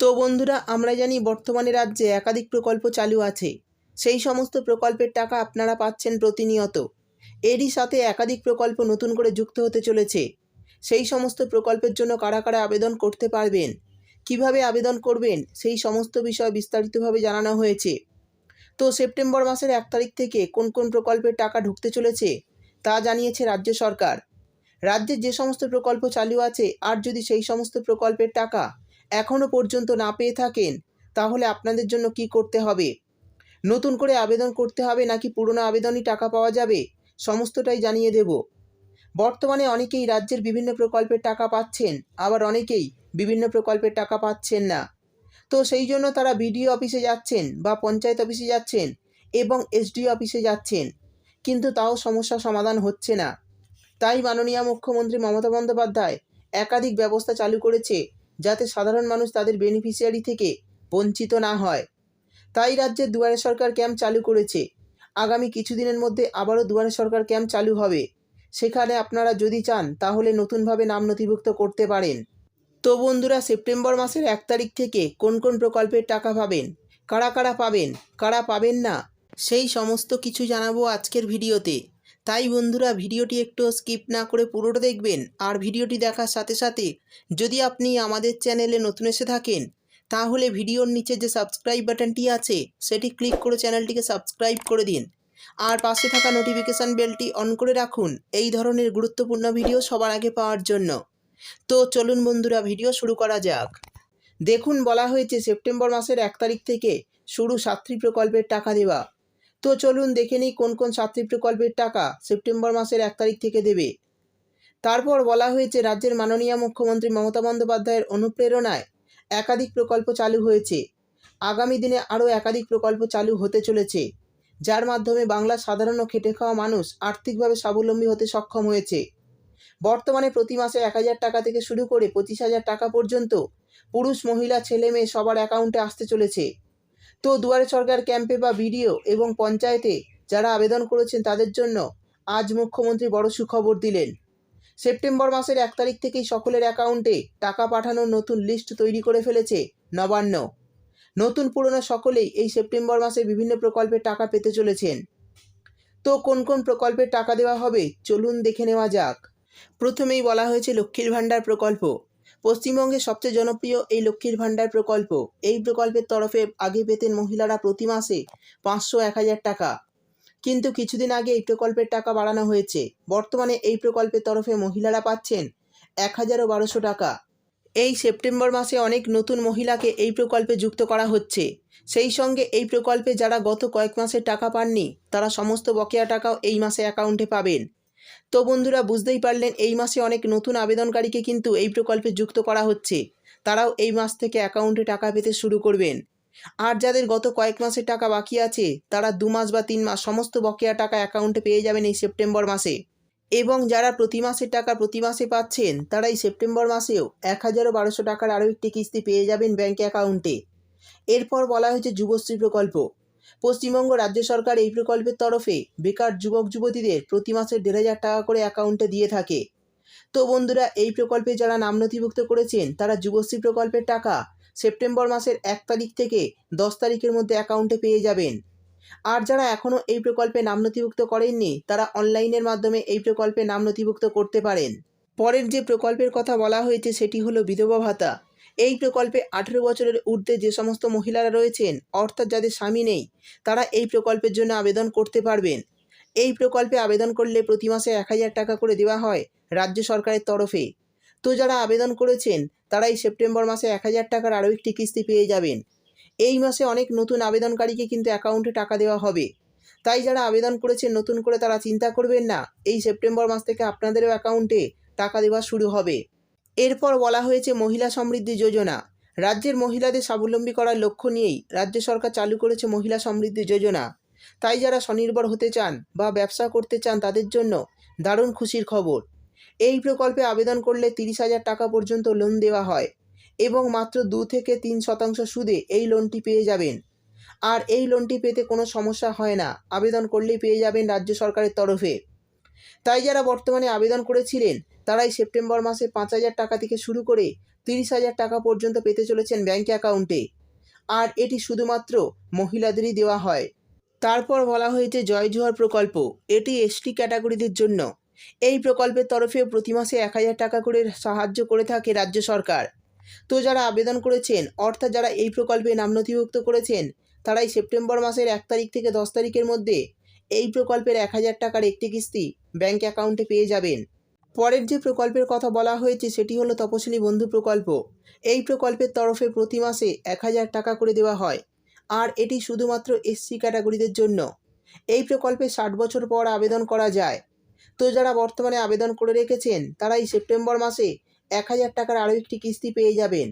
তো বন্ধুরা, আমরা জানি বর্তমানে রাজ্যে একাধিক প্রকল্প চালু আছে। সেই সমস্ত প্রকল্পের টাকা আপনারা পাচ্ছেন প্রতিনিয়ত। এরই সাথে একাধিক প্রকল্প নতুন করে যুক্ত হতে চলেছে। সেই সমস্ত প্রকল্পের জন্য কারা কারা আবেদন করতে পারবেন? কীভাবে আবেদন করবেন? সেই সমস্ত বিষয় বিস্তারিতভাবে জানানো হয়েছে। তো সেপ্টেম্বর মাসের এক তারিখ থেকে কোন কোন প্রকল্পের টাকা ঢুকতে চলেছে, তা জানিয়েছে রাজ্য সরকার। রাজ্যের যে সমস্ত প্রকল্প চালু আছে, আর যদি সেই সমস্ত প্রকল্পের টাকা এখনও পর্যন্ত না পেয়ে থাকেন, তাহলে আপনাদের জন্য কি করতে হবে? নতুন করে আবেদন করতে হবে নাকি পুরনো আবেদনই টাকা পাওয়া যাবে? সমস্তটাই জানিয়ে দেব। বর্তমানে অনেকেই রাজ্যের বিভিন্ন প্রকল্পের টাকা পাচ্ছেন, আবার অনেকেই বিভিন্ন প্রকল্পের টাকা পাচ্ছেন না। তো সেই জন্য তারা বিডিও অফিসে যাচ্ছেন বা পঞ্চায়েত অফিসে যাচ্ছেন এবং এসডিও অফিসে যাচ্ছেন, কিন্তু তাও সমস্যা সমাধান হচ্ছে না। তাই মাননীয় মুখ্যমন্ত্রী মমতা বন্দ্যোপাধ্যায় একাধিক ব্যবস্থা চালু করেছে যাতে সাধারণ মানুষ তাদের বেনিফিশিয়ারি থেকে বঞ্চিত না হয়। তাই রাজ্যের দুয়ারে সরকার ক্যাম্প চালু করেছে। আগামী কিছুদিনের মধ্যে আবারও দুয়ারে সরকার ক্যাম্প চালু হবে। সেখানে আপনারা যদি চান, তাহলে নতুনভাবে নাম নথিভুক্ত করতে পারেন। তো বন্ধুরা, সেপ্টেম্বর মাসের এক তারিখ থেকে কোন কোন প্রকল্পের টাকা পাবেন? কারা কারা পাবেন? কারা পাবেন না? সেই সমস্ত কিছু জানাব আজকের ভিডিওতে। তাই বন্ধুরা ভিডিওটি একটু স্কিপ না করে পুরোটা দেখবেন আর ভিডিওটি দেখার সাথে সাথে যদি আপনি আমাদের চ্যানেলে নতুন এসে থাকেন, তাহলে ভিডিওর নিচে যে সাবস্ক্রাইব বাটনটি আছে, সেটি ক্লিক করে চ্যানেলটিকে সাবস্ক্রাইব করে দিন। আর পাশে থাকা নোটিফিকেশান বেলটি অন করে রাখুন, এই ধরনের গুরুত্বপূর্ণ ভিডিও সবার আগে পাওয়ার জন্য। তো চলুন বন্ধুরা ভিডিও শুরু করা যাক। দেখুন, বলা হয়েছে সেপ্টেম্বর মাসের এক তারিখ থেকে শুরু সাতটি প্রকল্পের টাকা দেওয়া। তো চলুন দেখে নিই কোন কোন সাতটি প্রকল্পের টাকা সেপ্টেম্বর মাসের এক তারিখ থেকে দেবে। তারপর বলা হয়েছে, রাজ্যের মাননীয় মুখ্যমন্ত্রী মমতা বন্দ্যোপাধ্যায়ের অনুপ্রেরণায় একাধিক প্রকল্প চালু হয়েছে। আগামী দিনে আরও একাধিক প্রকল্প চালু হতে চলেছে, যার মাধ্যমে বাংলার সাধারণ খেটে খাওয়া মানুষ আর্থিকভাবে স্বাবলম্বী হতে সক্ষম হয়েছে। বর্তমানে প্রতি মাসে এক হাজার টাকা থেকে শুরু করে পঁচিশ হাজার টাকা পর্যন্ত পুরুষ, মহিলা, ছেলে, মেয়ে সবার অ্যাকাউন্টে আসতে চলেছে। তো দুয়ারে সরকার ক্যাম্পে বা বিডিও এবং পঞ্চায়েতে যারা আবেদন করেছেন তাদের জন্য আজ মুখ্যমন্ত্রী বড় সুখবর দিলেন। সেপ্টেম্বর মাসের এক তারিখ থেকেই সকলের অ্যাকাউন্টে টাকা পাঠানোর নতুন লিস্ট তৈরি করে ফেলেছে নবান্ন। নতুন পুরনো সকলেই এই সেপ্টেম্বর মাসে বিভিন্ন প্রকল্পের টাকা পেতে চলেছেন। তো কোন কোন প্রকল্পের টাকা দেওয়া হবে চলুন দেখে নেওয়া যাক। প্রথমেই বলা হয়েছে লক্ষ্মীর ভাণ্ডার প্রকল্প। পশ্চিমবঙ্গের সবচেয়ে জনপ্রিয় এই লক্ষ্মীর ভাণ্ডার প্রকল্প। এই প্রকল্পের তরফে আগে পেতেন মহিলারা প্রতি মাসে পাঁচশো এক হাজার টাকা। কিন্তু কিছুদিন আগে এই প্রকল্পের টাকা বাড়ানো হয়েছে। বর্তমানে এই প্রকল্পের তরফে মহিলারা পাচ্ছেন এক হাজারও বারোশো টাকা। এই সেপ্টেম্বর মাসে অনেক নতুন মহিলাকে এই প্রকল্পে যুক্ত করা হচ্ছে। সেই সঙ্গে এই প্রকল্পে যারা গত কয়েক মাসের টাকা পাননি, তারা সমস্ত বকেয়া টাকাও এই মাসে অ্যাকাউন্টে পাবেন। তো বন্ধুরা, বুঝতেই পারলেন এই মাসে অনেক নতুন আবেদনকারীকে কিন্তু এই প্রকল্পে যুক্ত করা হচ্ছে। তারাও এই মাস থেকে অ্যাকাউন্টে টাকা পেতে শুরু করবেন। আর যাদের গত কয়েক মাসের টাকা বাকি আছে, তারা দু মাস বা তিন মাস সমস্ত বকেয়া টাকা অ্যাকাউন্টে পেয়ে যাবেন এই সেপ্টেম্বর মাসে। এবং যারা প্রতি মাসের টাকা প্রতি মাসে পাচ্ছেন, তারা এই সেপ্টেম্বর মাসেও এক হাজারও বারোশো টাকার আরও একটি কিস্তি পেয়ে যাবেন ব্যাঙ্ক অ্যাকাউন্টে। এরপর বলা হয়েছে যুবশ্রী প্রকল্প। পশ্চিমবঙ্গ রাজ্য সরকার এই প্রকল্পের তরফে বেকার যুবক যুবতীদের প্রতি মাসে দেড় হাজার টাকা করে অ্যাকাউন্টে দিয়ে থাকে। তো বন্ধুরা, এই প্রকল্পে যারা নাম নথিভুক্ত করেছেন, তারা যুবশ্রী প্রকল্পের টাকা সেপ্টেম্বর মাসের এক তারিখ থেকে দশ তারিখের মধ্যে অ্যাকাউন্টে পেয়ে যাবেন। আর যারা এখনও এই প্রকল্পে নাম নথিভুক্ত করেননি, তারা অনলাইনের মাধ্যমে এই প্রকল্পে নাম নথিভুক্ত করতে পারেন। পরের যে প্রকল্পের কথা বলা হয়েছে, সেটি হলো বিধবা ভাতা। এই প্রকল্পে আঠেরো বছরের ঊর্ধ্বে যে সমস্ত মহিলারা রয়েছেন, অর্থাৎ যাদের স্বামী নেই, তারা এই প্রকল্পের জন্য আবেদন করতে পারবেন। এই প্রকল্পে আবেদন করলে প্রতি মাসে এক হাজার টাকা করে দেওয়া হয় রাজ্য সরকারের তরফে। তো যারা আবেদন করেছেন তারা এই সেপ্টেম্বর মাসে এক হাজার টাকার আরও একটি কিস্তি পেয়ে যাবেন। এই মাসে অনেক নতুন আবেদনকারীকে কিন্তু অ্যাকাউন্টে টাকা দেওয়া হবে। তাই যারা আবেদন করেছেন, নতুন করে তারা চিন্তা করবেন না, এই সেপ্টেম্বর মাস থেকে আপনাদেরও অ্যাকাউন্টে টাকা দেওয়া শুরু হবে। এরপর বলা হয়েছে মহিলা সমৃদ্ধি যোজনা। রাজ্যের মহিলাদের স্বাবলম্বী করার লক্ষ্য নিয়েই রাজ্য সরকার চালু করেছে মহিলা সমৃদ্ধি যোজনা। তাই যারা স্বনির্ভর হতে চান বা ব্যবসা করতে চান তাদের জন্য দারুণ খুশির খবর। এই প্রকল্পে আবেদন করলে তিরিশ হাজার টাকা পর্যন্ত লোন দেওয়া হয় এবং মাত্র দু থেকে তিন শতাংশ সুদে এই লোনটি পেয়ে যাবেন। আর এই লোনটি পেতে কোনো সমস্যা হয় না, আবেদন করলেই পেয়ে যাবেন রাজ্য সরকারের তরফে। তাই যারা বর্তমানে আবেদন করেছিলেন তারাই সেপ্টেম্বর মাসে পাঁচ হাজার টাকা থেকে শুরু করে তিরিশ হাজার টাকা পর্যন্ত পেতে চলেছেন ব্যাঙ্ক অ্যাকাউন্টে। আর এটি শুধুমাত্র মহিলাদেরই দেওয়া হয়। তারপর বলা হয়েছে জয় জোহার প্রকল্প। এটি এসটি ক্যাটাগরিদের জন্য। এই প্রকল্পের তরফে প্রতি মাসে এক হাজার টাকা করে সাহায্য করে থাকে রাজ্য সরকার। তো যারা আবেদন করেছেন, অর্থাৎ যারা এই প্রকল্পে নাম নথিভুক্ত করেছেন, তারাই সেপ্টেম্বর মাসের এক তারিখ থেকে দশ তারিখের মধ্যে এই প্রকল্পের এক হাজার টাকার একটি কিস্তি ব্যাঙ্ক অ্যাকাউন্টে পেয়ে যাবেন। পরের যে প্রকল্পের কথা বলা হয়েছে সেটি হলো তপশিলি বন্ধু প্রকল্প। এই প্রকল্পের তরফে প্রতি মাসে এক হাজার টাকা করে দেওয়া হয়। আর এটি শুধুমাত্র এসসি ক্যাটাগরিদের জন্য। এই প্রকল্পে ষাট বছর পর আবেদন করা যায়। তো যারা বর্তমানে আবেদন করে রেখেছেন তারা এই সেপ্টেম্বর মাসে এক হাজার টাকার আরও একটি কিস্তি পেয়ে যাবেন।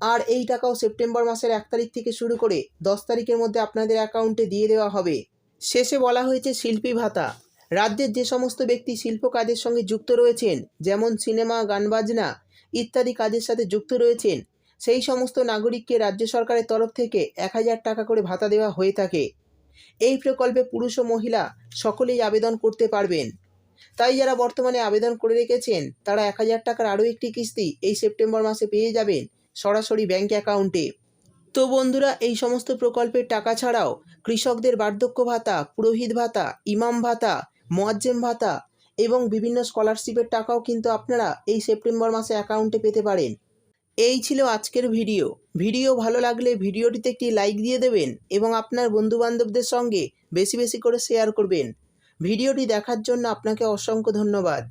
আর এই টাকাও সেপ্টেম্বর মাসের এক তারিখ থেকে শুরু করে দশ তারিখের মধ্যে আপনাদের অ্যাকাউন্টে দিয়ে দেওয়া হবে। শেষে বলা হয়েছে শিল্পী ভাতা। রাজ্যের যে সমস্ত ব্যক্তি শিল্প কাজের সঙ্গে যুক্ত রয়েছেন, যেমন সিনেমা গান বাজনা ইত্যাদি কাজের সাথে যুক্ত রয়েছেন, সেই সমস্ত নাগরিককে রাজ্য সরকারের তরফ থেকে এক হাজার টাকা করে ভাতা দেওয়া হয়ে থাকে। এই প্রকল্পে পুরুষ ও মহিলা সকলেই আবেদন করতে পারবেন। তাই যারা বর্তমানে আবেদন করে রেখেছেন, তারা এক হাজার টাকার আরও একটি কিস্তি এই সেপ্টেম্বর মাসে পেয়ে যাবেন সরাসরি ব্যাঙ্ক অ্যাকাউন্টে। তো বন্ধুরা, এই সমস্ত প্রকল্পের টাকা ছাড়াও কৃষকদের বার্ধক্য ভাতা, পুরোহিত ভাতা, ইমাম ভাতা মোয়াজ্জেম ভাতা এবং বিভিন্ন স্কলারশিপের টাকাও কিন্তু আপনারা এই সেপ্টেম্বর মাসে অ্যাকাউন্টে পেতে পারেন। এই ছিল আজকের ভিডিও। ভিডিও ভালো লাগলে ভিডিওটিতে একটি লাইক দিয়ে দেবেন এবং আপনার বন্ধুবান্ধবদের সঙ্গে বেশি বেশি করে শেয়ার করবেন। ভিডিওটি দেখার জন্য আপনাকে অসংখ্য ধন্যবাদ।